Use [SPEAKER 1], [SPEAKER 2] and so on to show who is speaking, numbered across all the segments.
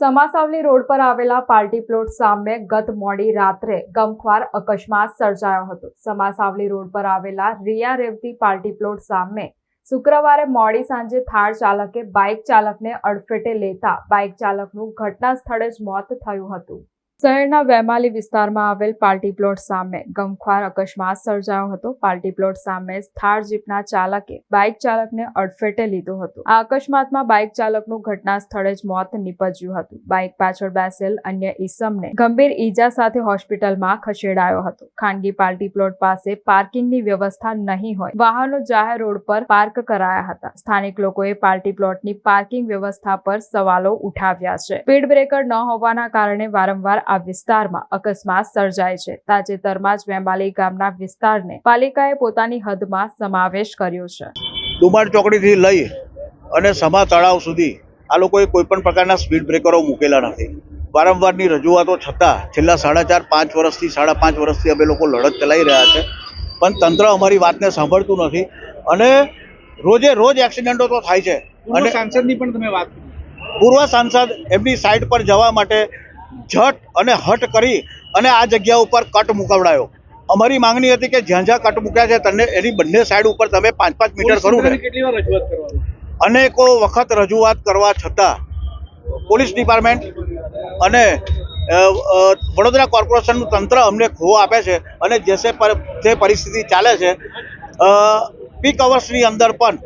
[SPEAKER 1] સમાસાવલી road પર આવેલા party plot સામે ગત મોડી રાત્રે ગમખ્વાર અકસ્માત સર્જાયો હતો. સમાસાવલી રોડ પર આવેલા રિયા રેવતી પાર્ટી પ્લોટ સામે શુક્રવારે મોડી સાંજે થાર ચાલકે બાઇક ચાલકને અડફેટે લેતા બાઇક ચાલકનું ઘટના સ્થળે જ મોત થયું હતું. શહેરના વેમાલી વિસ્તારમાં આવેલ પાર્ટી પ્લોટ સામે ગમખ્વાર અકસ્માત સર્જાયો હતો. પાર્ટી પ્લોટ સામે થાર જીપના ચાલકે બાઇક ચાલકને અડફેટે લીધો હતો. આ અકસ્માતમાં બાઇક ચાલકનું ઘટના સ્થળે જ મોત નીપજ્યું હતું. બાઇક પાછળ બેસેલ અન્ય ઈસમને ગંભીર ઈજા સાથે હોસ્પિટલમાં ખસેડાયો હતો. ખાનગી પાર્ટી પ્લોટ પાસે પાર્કિંગની વ્યવસ્થા નહીં હોય, વાહનો જાહેર રોડ પર પાર્ક કરાયા હતા. સ્થાનિક લોકોએ પાર્ટી પ્લોટની પાર્કિંગ વ્યવસ્થા પર સવાલો ઉઠાવ્યા છે. સ્પીડ બ્રેકર ન હોવાના કારણે વારંવાર આ વિસ્તારમાં અકસ્માત સર્જાય છે. તાજેતરમાં જ વેમાલી ગામના વિસ્તારને પાલિકાએ પોતાની હદમાં સમાવેશ કર્યો છે.
[SPEAKER 2] ડુમાર ચોકડીથી લઈ અને સમા તળાવ સુધી આ લોકોએ કોઈ પણ પ્રકારના સ્પીડ બ્રેકરો મૂકેલા નથી. વારંવારની રજૂઆતો છતાં છેલ્લા સાડા ચાર પાંચ વર્ષથી સાડા પાંચ વર્ષથી અમે લોકો લડત ચલાવી રહ્યા છે. પણ તંત્ર અમારી વાતને સાંભળતું નથી અને રોજે રોજ એક્સિડન્ટો તો થાય છે. અને
[SPEAKER 3] સાંસદની પણ તમે વાત
[SPEAKER 2] પૂર્વ સાંસદ એમની સાઈડ પર જવા માટે ઝટ અને હટ કરી અને આ જગ્યા ઉપર કટ મુકાવડાયો. અમારી માંગણી હતી કે જ્યાં જ્યાં કટ મૂક્યા છે તમને એની બંને સાઈડ ઉપર તમે પાંચ પાંચ મીટર
[SPEAKER 3] આવી?
[SPEAKER 2] અનેકો વખત રજૂઆત કરવા છતાં પોલીસ ડિપાર્ટમેન્ટ અને વડોદરા કોર્પોરેશનનું તંત્ર અમને ખો આપે છે અને જેસે જે પરિસ્થિતિ ચાલે છે પીક અવર્સની અંદર પણ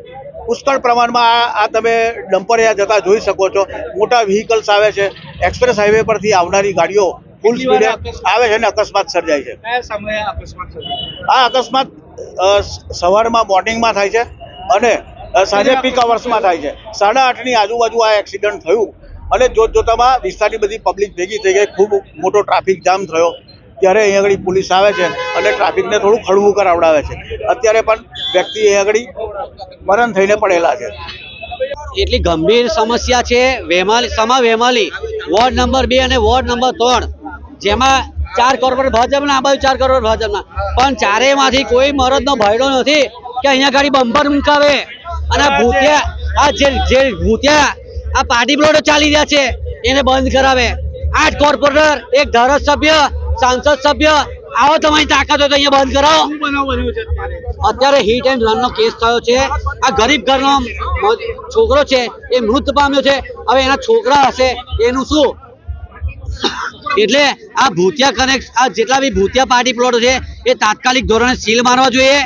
[SPEAKER 2] પુષ્કળ પ્રમાણમાં આ આ તમે ડમ્પરિયા જતા જોઈ શકો છો. મોટા વ્હીકલ્સ આવે છે. એક્સપ્રેસ હાઈવે પરથી આવનારી ગાડીઓ ફૂલ સ્પીડે આવે છે અને અકસ્માત સર્જાય છે.
[SPEAKER 3] આ અકસ્માત
[SPEAKER 2] સવારમાં મોર્નિંગમાં થાય છે અને સાંજે પીક અવર્સમાં થાય છે. સાડા આઠની આજુબાજુ આ એક્સિડન્ટ થયું અને જોત જોતામાં વિસ્તારની બધી પબ્લિક ભેગી થઈ ગઈ. ખૂબ મોટો ટ્રાફિક જામ થયો. ત્યારે અહીં આગળ પોલીસ આવે છે અને ટ્રાફિકને થોડું ખડવું કરાવડાવે છે. અત્યારે પણ વ્યક્તિ અહીં આગળ મરણ થઈને પડેલા છે.
[SPEAKER 4] એટલી ગંભીર સમસ્યા છે. વેમાલી સમા વેમાલી. વોર્ડ નંબર બે અને વોર્ડ નંબર ત્રણ. જેમાં ચાર કોર્પોરેટ ભાજપના આ બાજુ ચાર કોર્પોરેટ ભાજપના. પણ ચારેયમાંથી કોઈ મરદનો ભયડો નથી કે અહીંયા ગાડી બમ્પર મુકાવે. અને ભૂતિયા આ જે જે ભૂતિયા આ પાર્ટી પ્લોટો ચાલી રહ્યા છે એને બંધ કરાવે. આઠ કોર્પોરેટર એક ધારાસભ્ય સાંસદ સભ્ય આવો તમારી તાકાત હોય તો અહીંયા બંધ
[SPEAKER 3] કરો. અત્યારે
[SPEAKER 4] હિટ એન્ડ રનનો કેસ થયો છે. આ ગરીબ ઘરનો છોકરો છે એ મૃત પામ્યો છે. હવે એના છોકરા હશે એનું શું? એટલે આ ભૂતિયા કનેક્ટ આ જેટલા બી ભૂતિયા પાર્ટી પ્લોટ છે એ તાત્કાલિક ધોરણે સીલ મારવા જોઈએ.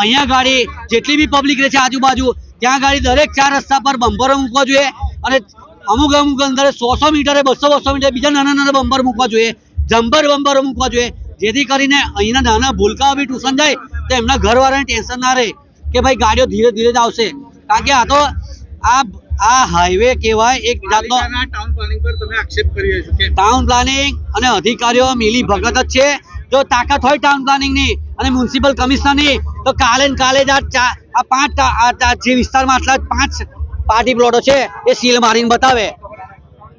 [SPEAKER 4] અહીંયા ગાડી જેટલી બી પબ્લિક રહે છે આજુબાજુ ત્યાં ગાડી દરેક ચાર રસ્તા પર બમ્પરો મૂકવા જોઈએ. અને અમુક અમુક અંદર સો સો મીટરે બસો બસો મીટર બીજા નાના નાના બમ્પર મૂકવા જોઈએ. જમ્બર બમ્પરો મૂકવા જોઈએ. જેથી કરીને અહીંના નાના ભૂલકાઓ બી ટ્યુશન જાય તો એમના ઘરવાળાને ટેન્શન ના રહે કે ભાઈ ગાડીઓ ધીરે ધીરે જ આવશે. કારણ કે આ તો આ આ હાઈવે કહેવાય એક જાતનો
[SPEAKER 3] ટાઉન પ્લાનિંગ
[SPEAKER 4] અને અધિકારીઓ મિલી ભગત જ છે. જો તાકાત હોય ટાઉન પ્લાનિંગની અને મ્યુનિસિપલ કમિશનરની તો કાલે ને કાલે જ આ આ પાંચ જે વિસ્તારમાં આટલા પાંચ પાર્ટી પ્લોટો છે એ સીલ મારીને બતાવે.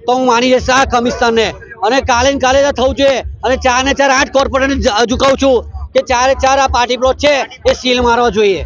[SPEAKER 4] તો હું માની જઈશ આ કમિશનરને અને કાલે ને કાલે થવું જોઈએ. અને ચાર ને ચાર આઠ કોર્પોરેટરને કહું છું કે ચારે ચાર આ પાર્ટી પ્લોટ છે એ સીલ મારવા જોઈએ.